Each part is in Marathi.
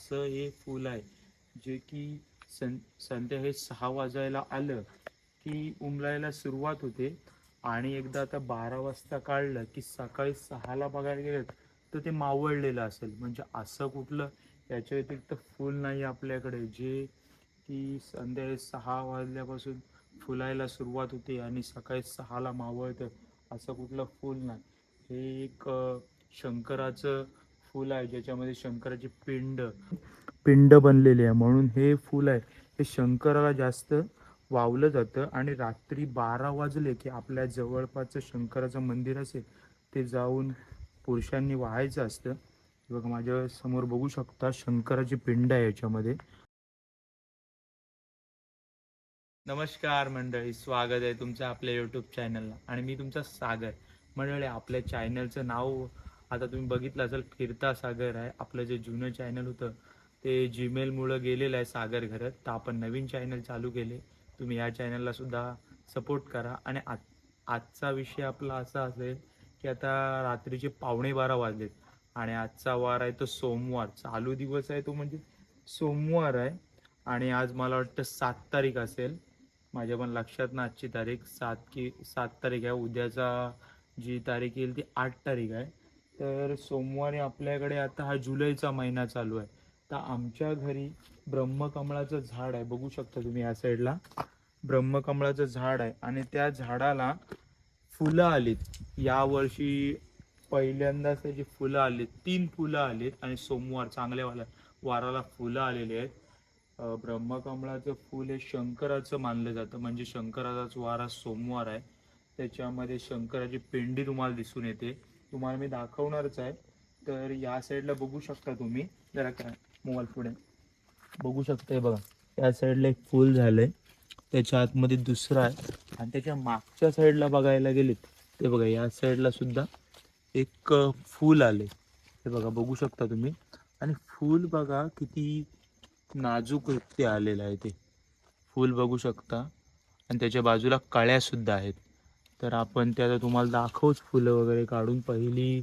असं हे फूल आहे. जे की सं संध्याकाळी सहा वाजायला आलं की उमलायला सुरुवात होते. आणि एकदा आता बारा वाजता काढलं की सकाळी सहाला बघायला गेलं तर ते मावळलेलं असेल. म्हणजे असं कुठलं याच्या व्यतिरिक्त फूल नाही आपल्याकडे. जे की संध्याकाळी सहा वाजल्यापासून फुलायला सुरुवात होते आणि सकाळी सहाला मावळतं असं कुठलं फूल नाही. हे एक शंकराचं फूल आहे ज्याच्यामध्ये शंकराचे पिंड पिंड बनलेली आहे. म्हणून हे फूल आहे. हे शंकराला जास्त वावलं जातं आणि रात्री बारा वाजले की आपल्या जवळपासचं शंकराचं मंदिर असेल ते जाऊन पुरुषांनी व्हायचं असतं. बघा माझ्यासमोर बघू शकता शंकराची पिंड आहे याच्यामध्ये. नमस्कार मंडळी स्वागत आहे तुमचं आपल्या यूट्यूब चॅनलला आणि मी तुमचा सागर. मंडळी आपल्या चॅनलचं नाव आता तुम्ही बघितलं असेल फिरता सागर आहे. आपलं जे जुनं चॅनल होतं ते जीमेलमुळं गेलेलं आहे सागर घरात तर आपण नवीन चॅनल चालू केले. तुम्ही या चॅनलला सुद्धा सपोर्ट करा. आणि आज आजचा विषय आपला असा असेल की आता रात्रीचे पावणे बारा वाजलेत. आणि आजचा वार आहे तो सोमवार. चालू दिवस आहे तो म्हणजे सोमवार आहे. आणि आज मला वाटतं सात तारीख असेल. माझ्या पण लक्षात ना आजची तारीख. सात की सात तारीख आहे. उद्याचा जी तारीख येईल ती आठ तारीख आहे. तर सोमवारी आपल्याकडे आता हा जुलैचा महिना चालू आहे. तर आमच्या घरी ब्रह्मकमळाचं झाड आहे. बघू शकता तुम्ही या साईडला. ब्रह्मकमळाचं झाड आहे आणि त्या झाडाला फुलं आलीत. यावर्षी पहिल्यांदाच त्याची फुलं आलीत. तीन फुलं आलीत आणि सोमवार चांगल्या वाला वाराला फुलं आलेली आहेत. ब्रह्मकमळाचं फुल हे शंकराचं मानलं जातं. म्हणजे शंकराचाच वारा सोमवार आहे. त्याच्यामध्ये शंकराची पेंडी तुम्हाला दिसून येते. तुम्हाला मी दाखवणारच आहे. तर या साईडला बघू शकता तुम्ही. जरा काय मोबाईल पुढे. बघू शकता हे बघा. या साईडला एक फूल झालंय. त्याच्या आतमध्ये दुसरं आहे. आणि त्याच्या मागच्या साईडला बघायला गेलेत ते बघा या साईडला सुद्धा एक फूल आले हे बघा बघू शकता तुम्ही. आणि फूल बघा किती नाजूक ते आलेलं आहे ते. फूल बघू शकता. आणि त्याच्या बाजूला कळ्यासुद्धा आहेत. तर आपण ते आता तुम्हाला दाखवूच फुलं वगैरे काढून पहिली.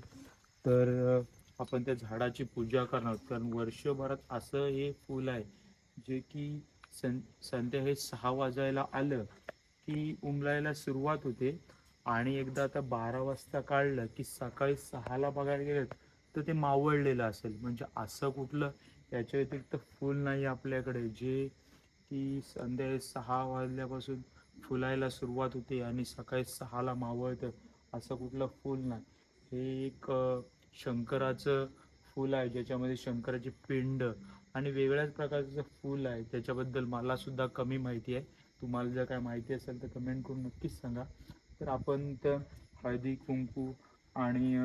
तर आपण त्या झाडाची पूजा करणार कारण वर्षभरात असं हे फूल आहे जे की सं संध्या हे सहा वाजायला आलं की उमलायला सुरुवात होते. आणि एकदा आता बारा वाजता काढलं की सकाळी सहाला बघायला गेलं तर ते मावळलेलं असेल. म्हणजे असं कुठलं याच्या व्यतिरिक्त फूल नाही आपल्याकडे. जे की संध्याकाळी सहा वाजल्यापासून फुलायला सुरुवात होते आणि सकाळी सहाला मावळतं. असं कुठलं फूल नाही. हे एक शंकराचं फूल आहे. ज्याच्यामध्ये शंकराची पिंड आणि वेगळ्याच प्रकारचं फूल आहे. त्याच्याबद्दल मला सुद्धा कमी माहिती आहे. तुम्हाला जर काय माहिती असेल तर कमेंट करून नक्कीच सांगा. तर आपण तर हळदी कुंकू आणि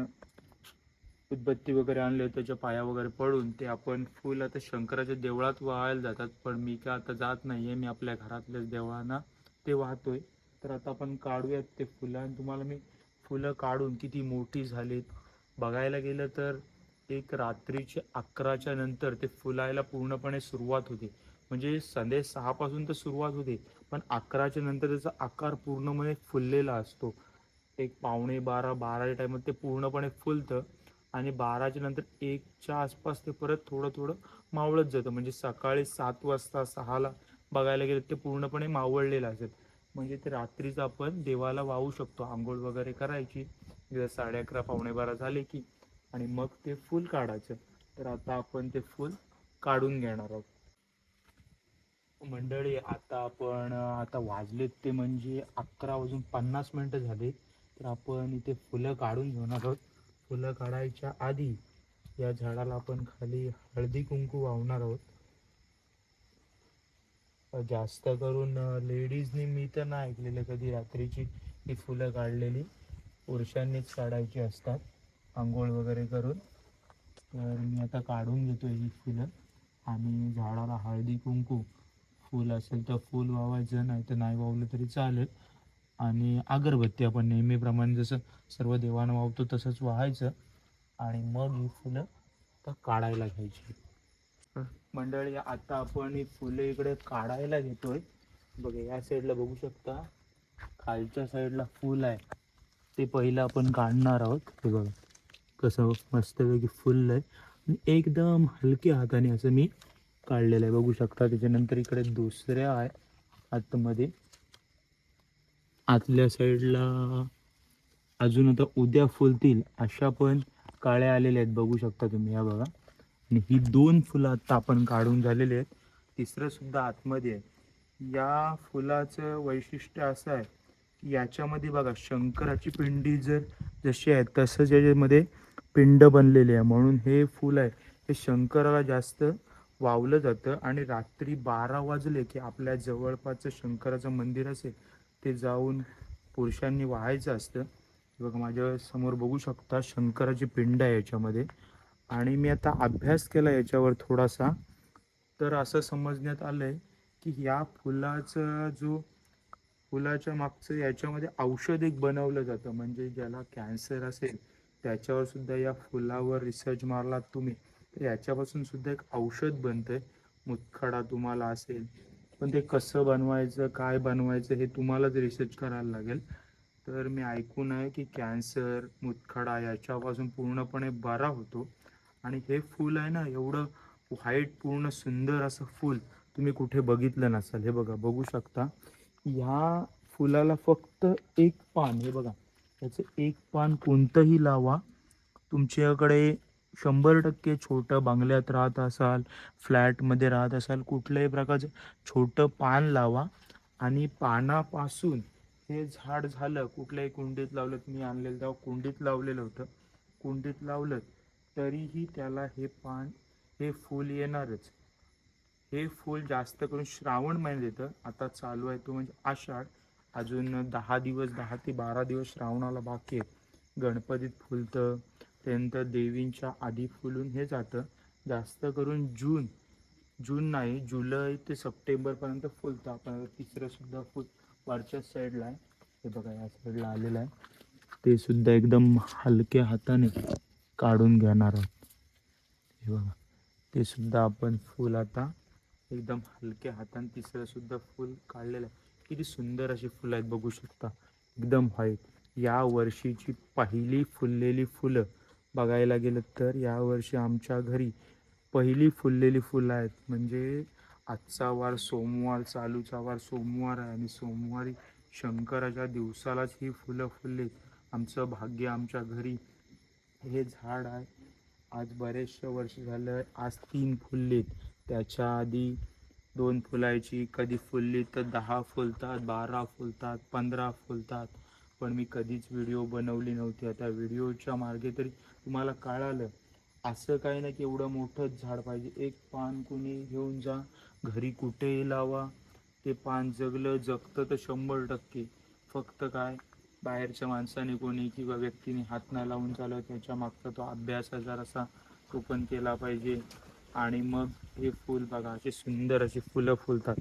उदबत्ती वगैरे आणले त्याच्या पाया वगैरे पडून ते आपण फुल आता शंकराच्या देवळात वाहायला जातात. पण मी काय आता जात नाही आहे मी आपल्या घरातल्याच देवळांना ते वाहतोय. तर आता आपण काढूयात ते फुलं आणि तुम्हाला मी फुलं काढून किती मोठी झालीत. बघायला गेलं तर एक रात्रीचे अकराच्या नंतर ते फुलायला पूर्णपणे सुरुवात होते. म्हणजे संध्या सहापासून तर सुरुवात होते. पण अकराच्या नंतर त्याचा आकार पूर्णपणे फुललेला असतो. एक पावणे बारा बाराच्या टायमात ते पूर्णपणे फुलतं आणि बाराच्या नंतर एकच्या आसपास ते परत थोडं थोडं मावळत जातं. म्हणजे सकाळी सात वाजता सहाला बघायला गेलं ते पूर्णपणे मावळलेलं असेल. म्हणजे ते रात्रीच आपण देवाला वाहू शकतो. आंघोळ वगैरे करायची. साडे अकरा पावणे बारा झाले की. आणि मग ते फूल काढायचं. तर आता आपण ते फूल काढून घेणार आहोत. मंडळी आता आपण आता वाजलेत ते म्हणजे अकरा वाजून पन्नास मिनटं झाले. तर आपण इथे फुलं काढून घेणार आहोत. फुलं काढायच्या आधी या झाडाला आपण खाली हळदी कुंकू वाहणार आहोत. जास्त करून लेडीजनी मी तर नाही ऐकलेलं कधी रात्रीची ही फुलं काढलेली. पुरुषांनीच काढायची असतात आंघोळ वगैरे करून. तर मी आता काढून घेतो ही फुलं. आणि झाडाला हळदी कुंकू फूल असेल तर फूल वावायचं नाही तर नाही वावलं तरी चालेल. आणि अगरबत्ती आपण नेहमीप्रमाणे जसं सर्व देवानं वावतो तसंच वाहायचं. आणि मग ही फुलं तर काढायला घ्यायची. मंडळी आता आपण ही फुले इकडे काढायला घेतोय. बघा या साईडला बघू शकता. खालच्या साईडला फुल आहे. ते पहिलं आपण काढणार आहोत. हे बघा कसं मस्तपैकी फुल आहे. आणि एकदम हलक्या हाताने असं मी काढलेलं आहे. बघू शकता त्याच्यानंतर इकडे दुसऱ्या आहे आतमध्ये. आतल्या साईडला अजून आता उद्या फुलतील अशा पण काळ्या आलेल्या आहेत. बघू शकता तुम्ही या बघा. आणि ही दोन फुलं आत्ता आपण काढून झालेली आहेत. तिसरं सुद्धा आतमध्ये आहे. या फुलाचं वैशिष्ट्य असं आहे की याच्यामध्ये बघा शंकराची पिंडी जर जशी आहे तसंच याच्यामध्ये पिंड बनलेली आहे. म्हणून हे फुल आहे हे शंकराला जास्त वावलं जातं. आणि रात्री बारा वाजले की आपल्या जवळपासचं शंकराचं मंदिर असेल ते जाऊन पुरुषांनी व्हायचं असतं. बघा माझ्यासमोर बघू शकता शंकराची पिंड आहे याच्यामध्ये. आणि मी आता अभ्यास केला याच्यावर थोडासा तर असं समजण्यात आलं आहे की या फुलाचा जो फुलाच्या मागचं याच्यामध्ये औषध एक बनवलं जातं. म्हणजे ज्याला कॅन्सर असेल त्याच्यावर सुद्धा या फुलावर रिसर्च मारलात तुम्ही तर याच्यापासून सुद्धा एक औषध बनतंय. मुतखडा तुम्हाला असेल पण ते कसं बनवायचं काय बनवायचं हे तुम्हालाच रिसर्च करायला लागेल. तर मी ऐकून आहे की कॅन्सर मुतखडा याच्यापासून पूर्णपणे बरा होतो. आणि हे फूल आहे ना एवढं व्हाईट पूर्ण सुंदर असं फूल तुम्ही कुठे बघितलं नसाल. हे बघा बघू शकता. ह्या फुलाला फक्त एक पान हे बघा. त्याचं एक पान कोणतंही लावा. तुमच्याकडे शंभर टक्के छोटं बंगल्यात राहत असाल फ्लॅटमध्ये राहत असाल कुठल्याही प्रकारचं छोटं पान लावा. आणि पानापासून हे झाड झालं कुठल्याही कुंडीत लावलं मी आणलेलं तेव्हा कुंडीत लावलेलं होतं. कुंडीत लावलं तरीही त्याला हे पान हे फूल येणारच. हे फूल जास्त करून श्रावण महिन्यात येतं. आता चालू आहे तो म्हणजे आषाढ. अजून दहा दिवस दहा ते बारा दिवस श्रावणाला बाकी आहेत. गणपतीत फुलतं त्यानंतर देवींच्या आधी फुलून हे जातं. जास्त करून जून जून नाही जुलै ते सप्टेंबरपर्यंत फुलतं. आपण तिसरंसुद्धा तिसरं सुद्धा फुल वरच्या साईडला आहे. हे बघा या साईडला आलेलं आहे. ते सुद्धा एकदम हलक्या हाताने काढून घेणार आहोत. हे बघा ते सुद्धा आपण फुल आता एकदम हलक्या हाताने तिसरं सुद्धा फुल काढलेलं आहे. किती सुंदर अशी फुलं आहेत बघू शकता. एकदम व्हाईट. या वर्षीची पहिली फुललेली फुलं बघायला गेलं तर यावर्षी आमच्या घरी पहिली फुललेली फुलं आहेत. म्हणजे आजचा वार सोमवार चालूचा वार सोमवार आहे आणि सोमवारी शंकराच्या दिवसालाच ही फुलं फुलली. आमचं भाग्य आमच्या घरी हे झाड आहे. आज बरेचसे वर्ष झालं आज तीन फुललीत. त्याच्या आधी दोन फुलायची कधी फुलली तर दहा फुलतात बारा फुलतात पंधरा फुलतात. पण मी कधीच व्हिडिओ बनवली नव्हती. आता व्हिडिओच्या मार्गे तरी तुम्हाला कळालं. असं काही नाही की एवढं मोठंच झाड पाहिजे. एक पान कुणी घेऊन जा घरी कुठेही लावा. ते पान जगलं जगतं तर शंभर टक्के. फक्त काय बाहेरच्या माणसाने कोणी किंवा व्यक्तीने हात नाही लावून चालव त्याच्या मागचा तो अभ्यास जरासा तो पण केला पाहिजे. आणि मग हे फूल बघा असे सुंदर असे फुलं फुलतात.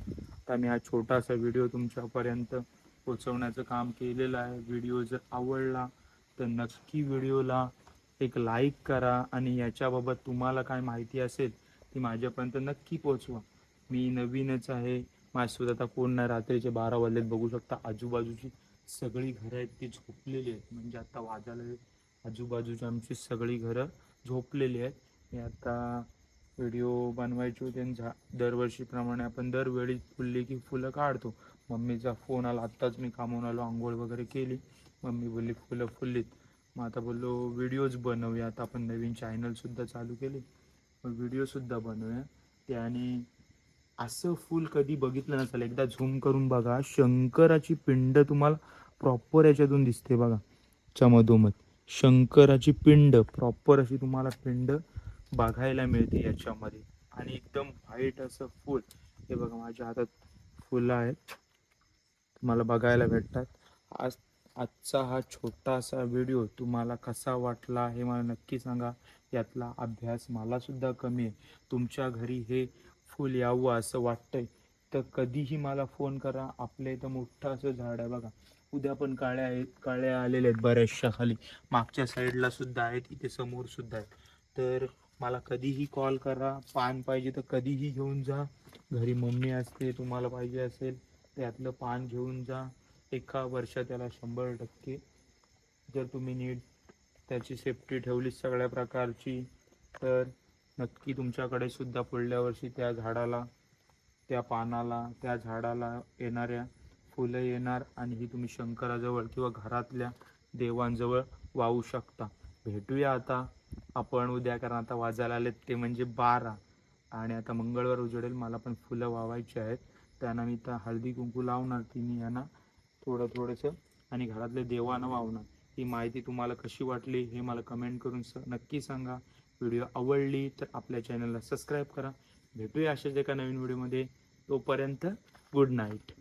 तर मी हा छोटासा व्हिडिओ तुमच्यापर्यंत पोचवण्याचं काम केलेलं आहे. व्हिडिओ जर आवडला तर नक्की व्हिडिओला एक लाईक करा आणि याच्याबाबत तुम्हाला काय माहिती असेल ती माझ्यापर्यंत नक्की पोचवा मी नवीनच आहे. माझ्यासोबत आता कोण नाही रात्रीचे बारा वाजलेत बघू शकता आजूबाजूची सगळी घरं आहेत ती झोपलेली आहेत. म्हणजे आता वाजायला आजूबाजूची आमची सगळी घरं झोपलेली आहेत. मी आता व्हिडिओ बनवायचे होते आणि झा दरवर्षीप्रमाणे आपण दरवेळी फुलली की फुलं काढतो. मम्मीचा फोन आला आत्ताच मी कामावून आलो आंघोळ वगैरे केली. मम्मी बोलली फुलं फुललीत. मग आता बोललो व्हिडिओज बनवूया. आता आपण नवीन चॅनलसुद्धा चालू केले. मग व्हिडिओसुद्धा बनवूया. त्याने असं फूल कधी बघितलं नसेल. एकदा झूम करून बघा शंकराची पिंड तुम्हाला प्रॉपर याच्यातून दिसते बघा. च्या मधोमध. शंकराची पिंड प्रॉपर अशी तुम्हाला पिंड बघायला मिळते याच्यामध्ये. आणि एकदम व्हाईट असं फूल हे बघा माझ्या हातात फुलं आहेत. तुम्हाला बघायला भेटतात. आज आजचा हा छोटासा व्हिडिओ तुम्हाला कसा वाटला हे मला नक्की सांगा. यातला अभ्यास मलासुद्धा कमी आहे. तुमच्या घरी हे फूल यावं असं वाटतंय. तर कधीही मला फोन करा. आपल्या इथं मोठं असं झाड आहे बघा. उद्या पण काळ्या आहेत काळ्या आलेल्या आहेत बऱ्याचशा खाली. मागच्या साईडला सुद्धा आहेत इथे समोर सुद्धा आहेत. तर मला कधीही कॉल करा. पान पाहिजे तर कधीही घेऊन जा. घरी मम्मी असते तुम्हाला पाहिजे असेल त्यातलं पान घेऊन जा. एका वर्षात त्याला शंभर टक्के. जर तुम्ही नीट त्याची सेफ्टी ठेवली सगळ्या प्रकारची तर नक्की तुमच्याकडे सुद्धा पुढल्या वर्षी त्या झाडाला त्या पानाला त्या झाडाला येणाऱ्या फुलं येणार आणि ही तुम्ही शंकराजवळ किंवा घरातल्या देवांजवळ वाहू शकता. भेटूया आता. आपण उद्या कारण आता वाजायला आलेत ते म्हणजे बारा. आणि आता मंगळवार उजडेल मला पण फुलं वावायची आहेत. त्यांना मी तर हळदी कुंकू लावणार तिने यांना थोडं थोडंसं आणि घरातल्या देवानं वावणार ही माहिती तुम्हाला कशी वाटली हे मला कमेंट करून स नक्की सांगा. व्हिडिओ आवडली तर आपल्या चॅनलला सबस्क्राईब करा. भेटूया अशाच एका नवीन व्हिडिओमध्ये. तोपर्यंत गुड नाईट.